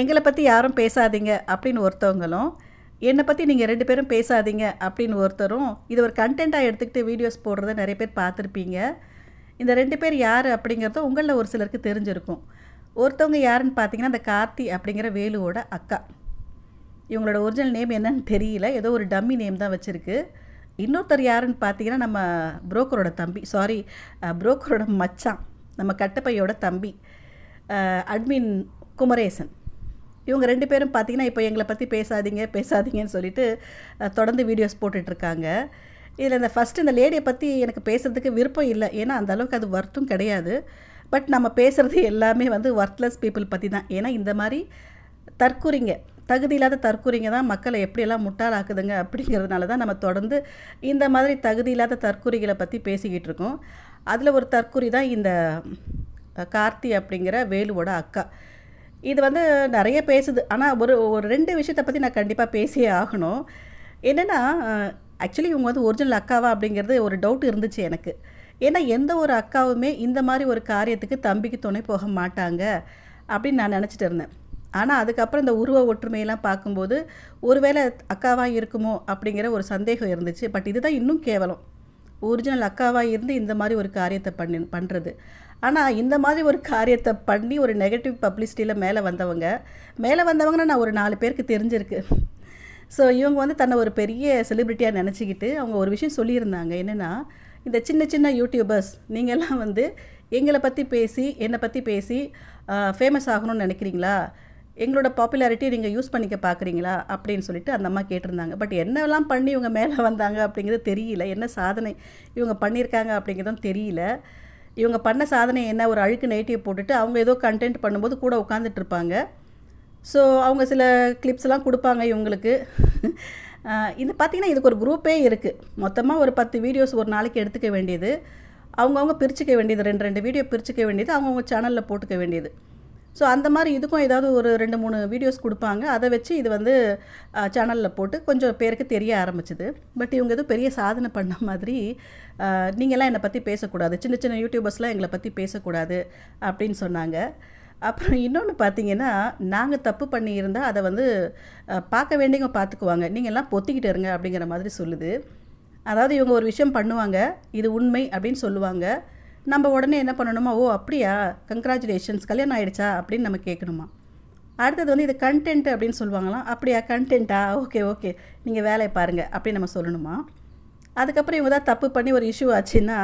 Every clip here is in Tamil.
எங்களை பற்றி யாரும் பேசாதீங்க அப்படின்னு ஒருத்தவங்களும் என்னை பற்றி நீங்கள் ரெண்டு பேரும் பேசாதீங்க அப்படின்னு ஒருத்தரும் இது ஒரு கண்டென்ட்டாக எடுத்துக்கிட்டு வீடியோஸ் போடுறத நிறைய பேர் பார்த்துருப்பீங்க. இந்த ரெண்டு பேர் யார் அப்படிங்கிறதும் உங்களில் ஒரு சிலருக்கு தெரிஞ்சிருக்கும். ஒருத்தவங்க யாருன்னு பார்த்தீங்கன்னா அந்த கார்த்தி அப்படிங்கிற வேலுவோட அக்கா. இவங்களோட ஒரிஜினல் நேம் என்னன்னு தெரியல ஏதோ ஒரு டம்மி நேம் தான் வச்சுருக்கு. இன்னொருத்தர் யாருன்னு பார்த்தீங்கன்னா நம்ம புரோக்கரோட தம்பி சாரி புரோக்கரோட மச்சான் நம்ம கட்டப்பையோட தம்பி அட்மின் குமரேசன். இவங்க ரெண்டு பேரும் பார்த்தீங்கன்னா இப்போ எங்களை பற்றி பேசாதீங்க பேசாதீங்கன்னு சொல்லிட்டு தொடர்ந்து வீடியோஸ் போட்டுட்ருக்காங்க. இதில் இந்த ஃபஸ்ட்டு இந்த லேடியை பற்றி எனக்கு பேசுகிறதுக்கு விருப்பம் இல்லை. ஏன்னா அந்த அளவுக்கு அது ஒர்த்தும் கிடையாது. பட் நம்ம பேசுகிறது எல்லாமே வந்து ஒர்த்லெஸ் பீப்புள் பற்றி தான். ஏன்னா இந்த மாதிரி தற்குறிங்க தகுதி இல்லாத தற்குறிங்க தான் மக்களை எப்படியெல்லாம் முட்டாளாக்குதுங்க அப்படிங்கிறதுனால தான் நம்ம தொடர்ந்து இந்த மாதிரி தகுதி இல்லாத தற்குறிகளை பற்றி பேசிக்கிட்டு இருக்கோம் அதில் ஒரு தற்குறி தான் இந்த கார்த்தி அப்படிங்கிற வேலுவோட அக்கா. இது வந்து நிறைய பேசுது. ஆனால் ஒரு ஒரு ரெண்டு விஷயத்தை பற்றி நான் கண்டிப்பாக பேசியே ஆகணும். என்னென்னா ஆக்சுவலி இவங்க வந்து ஒரிஜினல் அக்காவா அப்படிங்கிறது ஒரு டவுட் இருந்துச்சு எனக்கு. ஏன்னா எந்த ஒரு அக்காவுமே இந்த மாதிரி ஒரு காரியத்துக்கு தம்பிக்கு துணை போக மாட்டாங்க அப்படின்னு நான் நினச்சிட்டு இருந்தேன். ஆனால் அதுக்கப்புறம் இந்த உருவ ஒற்றுமையெல்லாம் பார்க்கும்போது ஒருவேளை அக்காவாக இருக்குமோ அப்படிங்கிற ஒரு சந்தேகம் இருந்துச்சு. பட் இதுதான் இன்னும் கேவலம். ஒரிஜினல் அக்காவாக இருந்து இந்த மாதிரி ஒரு காரியத்தை பண்ணி பண்ணுறது ஆனால் இந்த மாதிரி ஒரு காரியத்தை பண்ணி ஒரு நெகட்டிவ் பப்ளிசிட்டியில் மேலே வந்தவங்க மேலே வந்தவங்கன்னா நான் ஒரு நாலு பேருக்கு தெரிஞ்சிருக்கு. ஸோ இவங்க வந்து தன்னை ஒரு பெரிய செலிப்ரிட்டியாக நினச்சிக்கிட்டு அவங்க ஒரு விஷயம் சொல்லியிருந்தாங்க. என்னென்னா இந்த சின்ன சின்ன யூடியூபர்ஸ் நீங்கள்லாம் வந்து எங்களை பற்றி பேசி என்னை பற்றி பேசி ஃபேமஸ் ஆகணும்னு நினைக்கிறீங்களா? எங்களோட பாப்புலாரிட்டி நீங்கள் யூஸ் பண்ணிக்க பார்க்குறீங்களா அப்படின்னு சொல்லிட்டு அந்த அம்மா கேட்டிருந்தாங்க. பட் என்னெல்லாம் பண்ணி இவங்க மேலே வந்தாங்க அப்படிங்கிறது தெரியல. என்ன சாதனை இவங்க பண்ணியிருக்காங்க அப்படிங்கிறதும் தெரியல. இவங்க பண்ண சாதனை என்ன? ஒரு அழுக்கு நைட்டியை போட்டுட்டு அவங்க ஏதோ கண்டென்ட் பண்ணும்போது கூட உட்காந்துட்டு இருப்பாங்க ஸோ அவங்க சில கிளிப்ஸ்லாம் கொடுப்பாங்க இவங்களுக்கு. இது பார்த்திங்கன்னா இதுக்கு ஒரு குரூப்பே இருக்குது மொத்தமாக ஒரு பத்து வீடியோஸ் ஒரு நாளைக்கு எடுத்துக்க வேண்டியது. அவங்கவுங்க பிரிச்சுக்க வேண்டியது. ரெண்டு ரெண்டு வீடியோ பிரிச்சுக்க வேண்டியது. அவங்கவுங்க சேனலில் போட்டுக்க வேண்டியது. ஸோ அந்த மாதிரி இதுக்கும் ஏதாவது ஒரு ரெண்டு மூணு வீடியோஸ் கொடுப்பாங்க. அதை வச்சு இது வந்து சேனலில் போட்டு கொஞ்சம் பேருக்கு தெரிய ஆரம்பிச்சிது. பட் இவங்க எதுவும் பெரிய சாதனை பண்ண மாதிரி நீங்களாம் நீங்கள்லாம் என்னை பற்றி பேசக்கூடாது. சின்ன சின்ன யூடியூபர்ஸ்லாம் எங்களை பற்றி பேசக்கூடாது அப்படின்னு சொன்னாங்க. அப்புறம் இன்னொன்று பார்த்தீங்கன்னா நாங்கள் தப்பு பண்ணியிருந்தால் அதை வந்து பார்க்க வேண்டியவங்க பார்த்துக்குவாங்க. நீங்கள்லாம் பொத்திக்கிட்டு இருங்க அப்படிங்கிற மாதிரி சொல்லுது. அதாவது இவங்க ஒரு விஷயம் பண்ணுவாங்க. இது உண்மை அப்படின்னு சொல்லுவாங்க. நம்ம உடனே என்ன பண்ணணுமா? ஓ அப்படியா? கங்க்ராச்சுலேஷன்ஸ் கல்யாணம் ஆகிடுச்சா அப்படின்னு நம்ம கேட்கணுமா? அடுத்தது வந்து இது கண்டென்ட் அப்படின்னு சொல்லுவாங்களாம். அப்படியா? கண்டென்ட்டா ஓகே ஓகே நீங்கள் வேலையை பாருங்கள் அப்படின்னு நம்ம சொல்லணுமா? அதுக்கப்புறம் இவங்க தான் தப்பு பண்ணி ஒரு இஷ்யூ ஆச்சுன்னா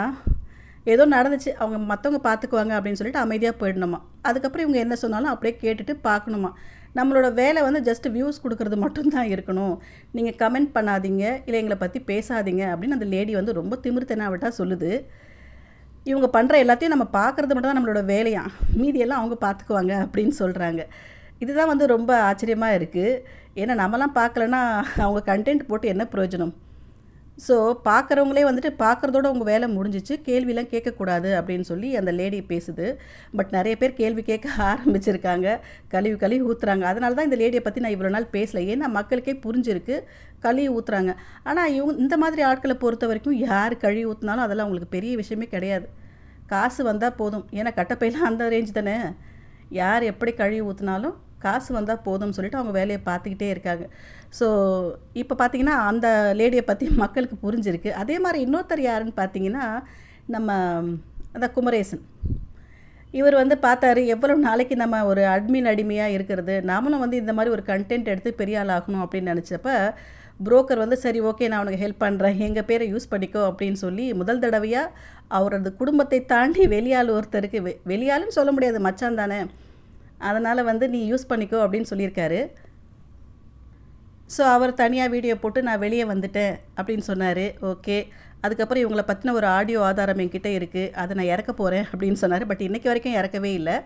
ஏதோ நடந்துச்சு. அவங்க மற்றவங்க பார்த்துக்குவாங்க அப்படின்னு சொல்லிட்டு அமைதியாக போயிடணுமா? அதுக்கப்புறம் இவங்க என்ன சொன்னாலும் அப்படியே கேட்டுட்டு பார்க்கணுமா நம்மளோட வேலை வந்து ஜஸ்ட் வியூஸ் கொடுக்கறது மட்டும்தான் இருக்கணும். நீங்கள் கமெண்ட் பண்ணாதீங்க. இல்லை எங்களை பற்றி பேசாதீங்க அப்படின்னு அந்த லேடி வந்து ரொம்ப திமிர்த்தனாவிட்டா சொல்லுது. இவங்க பண்ணுற எல்லாத்தையும் நம்ம பார்க்குறது மட்டும் தான் நம்மளோட வேலையா? மீதியெல்லாம் அவங்க பார்த்துக்குவாங்க அப்படின்னு சொல்கிறாங்க இதுதான் வந்து ரொம்ப ஆச்சரியமாக இருக்குது ஏன்னா நம்மலாம் பார்க்கலன்னா அவங்க கண்டென்ட் போட்டு என்ன பிரயோஜனம்? ஸோ பார்க்குறவங்களே வந்துட்டு பார்க்குறதோட உங்கள் வேலை முடிஞ்சிச்சு. கேள்விலாம் கேட்கக்கூடாது அப்படின்னு சொல்லி அந்த லேடி பேசுது. பட் நிறைய பேர் கேள்வி கேட்க ஆரம்பிச்சிருக்காங்க. கழிவு கழுவி ஊற்றுறாங்க அதனால தான் இந்த லேடியை பற்றி நான் இவ்வளோ நாள் பேசல. ஏன்னா மக்களுக்கே புரிஞ்சிருக்கு. கழுவி ஊற்றுறாங்க ஆனால் இவங்க இந்த மாதிரி ஆட்களை பொறுத்த வரைக்கும் யார் கழுவி ஊற்றினாலும் அதெல்லாம் அவங்களுக்கு பெரிய விஷயமே கிடையாது. காசு வந்தால் போதும். ஏன்னா கட்டப்பையெல்லாம் அந்த ரேஞ்ச் தானே. யார் எப்படி கழுவி ஊற்றினாலும் காசு வந்தால் போதும்னு சொல்லிட்டு அவங்க வேலையை பார்த்துக்கிட்டே இருக்காங்க. ஸோ இப்போ பார்த்தீங்கன்னா அந்த லேடியை பற்றி மக்களுக்கு புரிஞ்சிருக்கு. அதே மாதிரி இன்னொருத்தர் யாருன்னு பார்த்தீங்கன்னா நம்ம அந்த குமரேசன். இவர் வந்து பார்த்தாரு எவ்வளோ நாளைக்கு நம்ம ஒரு அட்மின் அடிமையாக இருக்கிறது? நாமளும் வந்து இந்த மாதிரி ஒரு கண்டென்ட் எடுத்து பெரிய ஆள் ஆகணும் அப்படின்னு நினச்சப்ப புரோக்கர் வந்து சரி ஓகே நான் உனக்கு ஹெல்ப் பண்ணுறேன் எங்கள் பேரை யூஸ் பண்ணிக்கோ அப்படின்னு சொல்லி முதல் தடவையாக அவரது குடும்பத்தை தாண்டி வெளியாள் ஒருத்தருக்கு வெ வெளியாலும் சொல்ல முடியாது மச்சான் தானே. அதனால் வந்து நீ யூஸ் பண்ணிக்கோ அப்படின்னு சொல்லியிருக்காரு. ஸோ அவர் தனியாக வீடியோ போட்டு நான் வெளியே வந்துட்டேன் அப்படின்னு சொன்னார். ஓகே அதுக்கப்புறம் இவங்கள பற்றின ஒரு ஆடியோ ஆதாரம் என்கிட்ட இருக்குது அதை நான் இறக்க போகிறேன் அப்படின்னு சொன்னார். பட் இன்றைக்கி வரைக்கும் இறக்கவே இல்லை.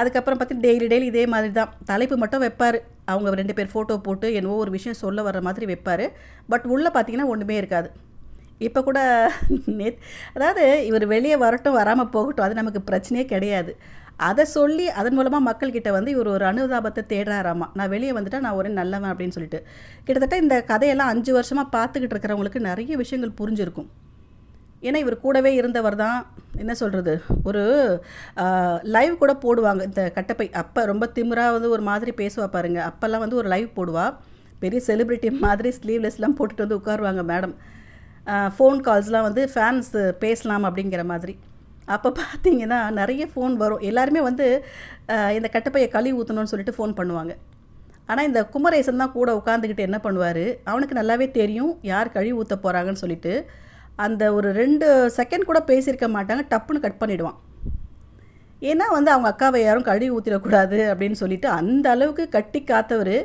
அதுக்கப்புறம் பார்த்து டெய்லி டெய்லி இதே மாதிரி தான் தலைப்பு மட்டும் வைப்பார். அவங்க ரெண்டு பேர் ஃபோட்டோ போட்டு என்னவோ ஒரு விஷயம் சொல்ல வர்ற மாதிரி வைப்பார். பட் உள்ளே பார்த்தீங்கன்னா ஒன்றுமே இருக்காது. இப்போ கூட நே அதாவது இவர் வெளியே வரட்டும் வராமல் போகட்டும் அது நமக்கு பிரச்சனையே கிடையாது. அதை சொல்லி அதன் மூலமாக மக்கள்கிட்ட வந்து இவர் ஒரு அனுதாபத்தை தேடுறாராமா. நான் வெளியே வந்துட்டா நான் ஒரு நல்லவன் அப்படின்னு சொல்லிட்டு. கிட்டத்தட்ட இந்த கதையெல்லாம் அஞ்சு வருஷமாக பார்த்துக்கிட்டு இருக்கிறவங்களுக்கு நிறைய விஷயங்கள் புரிஞ்சிருக்கும். ஏன்னா இவர் கூடவே இருந்தவர் தான் என்ன சொல்கிறது ஒரு லைவ் கூட போடுவாங்க. இந்த கட்டப்பை அப்போ ரொம்ப திமிராக வந்து ஒரு மாதிரி பேசுவா பாருங்க. அப்போல்லாம் வந்து ஒரு லைவ் போடுவா. பெரிய செலிப்ரிட்டி மாதிரி ஸ்லீவ்லெஸ்லாம் போட்டுட்டு வந்து உட்காருவாங்க மேடம். ஃபோன் கால்ஸ்லாம் வந்து ஃபேன்ஸ் பேசலாம் அப்படிங்கிற மாதிரி. அப்போ பார்த்தீங்கன்னா நிறைய ஃபோன் வரும். எல்லாருமே வந்து இந்த கட்டப்பையை கழுவி ஊற்றணும்னு சொல்லிட்டு ஃபோன் பண்ணுவாங்க. ஆனால் இந்த குமரேசன் தான் கூட உட்காந்துக்கிட்டு என்ன பண்ணுவார்? அவனுக்கு நல்லாவே தெரியும் யார் கழுவி ஊற்ற போகிறாங்கன்னு சொல்லிட்டு. அந்த ஒரு ரெண்டு செகண்ட் கூட பேசியிருக்க மாட்டாங்க டப்புன்னு கட் பண்ணிவிடுவான் ஏன்னா வந்து அவங்க அக்காவை யாரும் கழுவி ஊற்றிடக்கூடாது அப்படின்னு சொல்லிட்டு அந்த அளவுக்கு கட்டி காத்தவர்.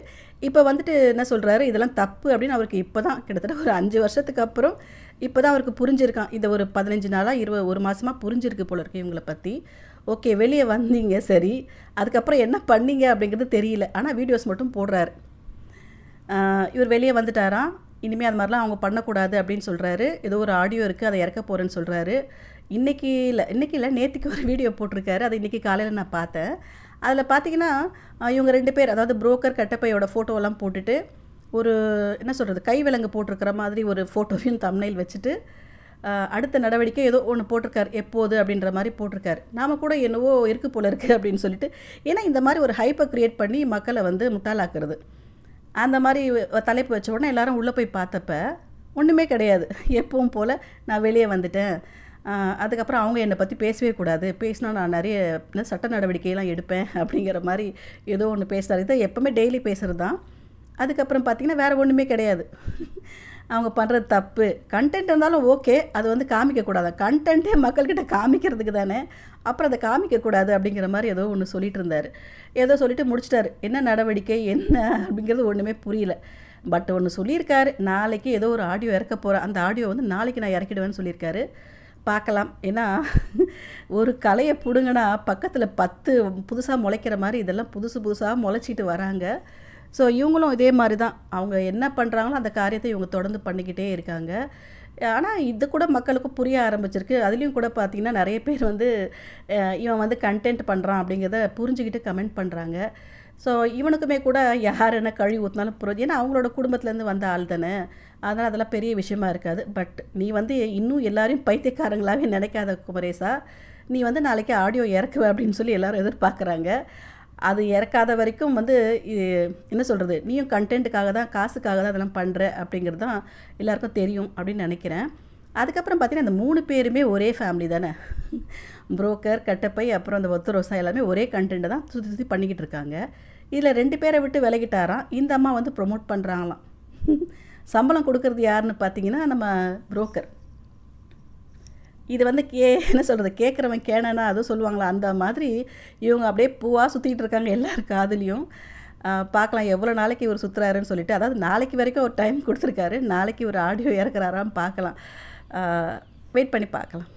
இப்போ வந்துட்டு என்ன சொல்கிறாரு இதெல்லாம் தப்பு அப்படின்னு அவருக்கு இப்போ தான் கிட்டத்தட்ட ஒரு அஞ்சு வருஷத்துக்கு அப்புறம் இப்போ தான் அவருக்கு புரிஞ்சிருக்கான். இதை ஒரு பதினஞ்சு நாளாக இருபது ஒரு மாதமாக புரிஞ்சிருக்கு போல இருக்கு இவங்களை பற்றி ஓகே வெளியே வந்தீங்க சரி. அதுக்கப்புறம் என்ன பண்ணீங்க அப்படிங்கிறது தெரியல. ஆனால் வீடியோஸ் மட்டும் போடுறாரு. இவர் வெளியே வந்துட்டாராம் இனிமேல் அது மாதிரிலாம் அவங்க பண்ணக்கூடாது அப்படின்னு சொல்கிறாரு ஏதோ ஒரு ஆடியோ இருக்குது அதை இறக்க போகிறேன்னு சொல்கிறாரு இன்றைக்கி இல்லை இன்றைக்கி இல்லை நேற்றுக்கு ஒரு வீடியோ போட்டிருக்காரு. அதை இன்றைக்கி காலையில் நான் பார்த்தேன். அதில் பார்த்தீங்கன்னா இவங்க ரெண்டு பேர் அதாவது புரோக்கர் கட்டப்பையோட ஃபோட்டோவெல்லாம் போட்டுட்டு ஒரு என்ன சொல்கிறது கை விலங்கு போட்டிருக்கிற மாதிரி ஒரு ஃபோட்டோவையும் தம்னையில் வச்சுட்டு அடுத்த நடவடிக்கை ஏதோ ஒன்று போட்டிருக்காரு எப்போது அப்படின்ற மாதிரி போட்டிருக்காரு. நாம கூட என்னவோ இருக்கு போல இருக்குது அப்படின்னு சொல்லிட்டு ஏன்னா இந்த மாதிரி ஒரு ஹைப்பை க்ரியேட் பண்ணி மக்களை வந்து முட்டாளாக்குறது. அந்த மாதிரி தலைப்பு வச்ச உடனே எல்லாரும் உள்ளே போய் பார்த்தப்ப ஒன்றுமே கிடையாது. எப்பவும் போல் நான் வெளியே வந்துட்டேன். அதுக்கப்புறம் அவங்க என்னை பற்றி பேசவே கூடாது. பேசினா நான் நிறைய சட்ட நடவடிக்கையெல்லாம் எடுப்பேன் அப்படிங்கிற மாதிரி ஏதோ ஒன்று பேசுகிறாரு இதை எப்போவுமே டெய்லி பேசுகிறது தான் அதுக்கப்புறம் பார்த்திங்கன்னா வேறு ஒன்றுமே கிடையாது. அவங்க பண்ணுறது தப்பு. கண்டென்ட் இருந்தாலும் ஓகே அது வந்து காமிக்கக்கூடாது. கண்டென்ட்டே மக்கள்கிட்ட காமிக்கிறதுக்கு தானே. அப்புறம் அதை காமிக்கக்கூடாது அப்படிங்கிற மாதிரி ஏதோ ஒன்று சொல்லிட்டு இருந்தார். ஏதோ சொல்லிட்டு முடிச்சிட்டாரு. என்ன நடவடிக்கை என்ன அப்படிங்கிறது ஒன்றுமே புரியல. பட் ஒன்று சொல்லியிருக்காரு. நாளைக்கு ஏதோ ஒரு ஆடியோ இறக்க போகிறேன் அந்த ஆடியோ வந்து நாளைக்கு நான் இறக்கிடுவேன்னு சொல்லியிருக்காரு. பார்க்கலாம். ஏன்னா ஒரு கலையை பிடுங்கினா பக்கத்தில் பத்து புதுசாக முளைக்கிற மாதிரி இதெல்லாம் புதுசு புதுசாக முளைச்சிட்டு வராங்க. ஸோ இவங்களும் இதே மாதிரி தான் அவங்க என்ன பண்ணுறாங்களோ அந்த காரியத்தை இவங்க தொடர்ந்து பண்ணிக்கிட்டே இருக்காங்க. ஆனால் இது கூட மக்களுக்கு புரிய ஆரம்பிச்சிருக்கு. அதுலேயும் கூட பார்த்திங்கன்னா நிறைய பேர் வந்து இவன் வந்து கண்டென்ட் பண்ணுறான் அப்படிங்கிறத புரிஞ்சுக்கிட்டு கமெண்ட் பண்ணுறாங்க ஸோ இவனுக்குமே கூட யார் என்ன கழுவி ஊற்றினாலும் புரியுது ஏன்னா அவங்களோட குடும்பத்துலேருந்து வந்த ஆள் தானே. அதனால் அதெல்லாம் பெரிய விஷயமா இருக்காது. பட் நீ வந்து இன்னும் எல்லாரையும் பைத்தியக்காரங்களாகவே நினைக்காத குமரேசா. நீ வந்து நாளைக்கு ஆடியோ இறக்குவ அப்படின்னு சொல்லி எல்லோரும் எதிர்பார்க்குறாங்க. அது இறக்காத வரைக்கும் வந்து என்ன சொல்கிறது நீயும் கண்டென்ட்டுக்காக தான் காசுக்காக தான் அதெல்லாம் பண்ணுற அப்படிங்கிறது தான் எல்லாருக்கும் தெரியும் அப்படின்னு நினைக்கிறேன். அதுக்கப்புறம் பார்த்தீங்கன்னா அந்த மூணு பேருமே ஒரே ஃபேமிலி தானே. புரோக்கர் கட்டப்பை அப்புறம் அந்த ஒத்த ரோசா எல்லாமே ஒரே கண்டென்ட்டை தான் சுற்றி சுற்றி பண்ணிக்கிட்டு இருக்காங்க. இதில் ரெண்டு பேரை விட்டு விலகிட்டாராம். இந்த அம்மா வந்து ப்ரொமோட் பண்ணுறாங்களாம் சம்பளம் கொடுக்கறது யாருன்னு பார்த்தீங்கன்னா நம்ம புரோக்கர் இது வந்து கே என்ன சொல்கிறது கேட்குறவன் கேனனா அதுவும் சொல்லுவாங்களா அந்த மாதிரி இவங்க அப்படியே பூவாக சுற்றிட்டு இருக்காங்க எல்லார் காதுலேயும். பார்க்கலாம் எவ்வளோ நாளைக்கு இவர் சுற்றுறாருன்னு சொல்லிட்டு அதாவது நாளைக்கு வரைக்கும் ஒரு டைம் கொடுத்துருக்காரு நாளைக்கு ஒரு ஆடியோ இறக்குறாரான்னு பார்க்கலாம் வெயிட் பண்ணி பார்க்கலாம்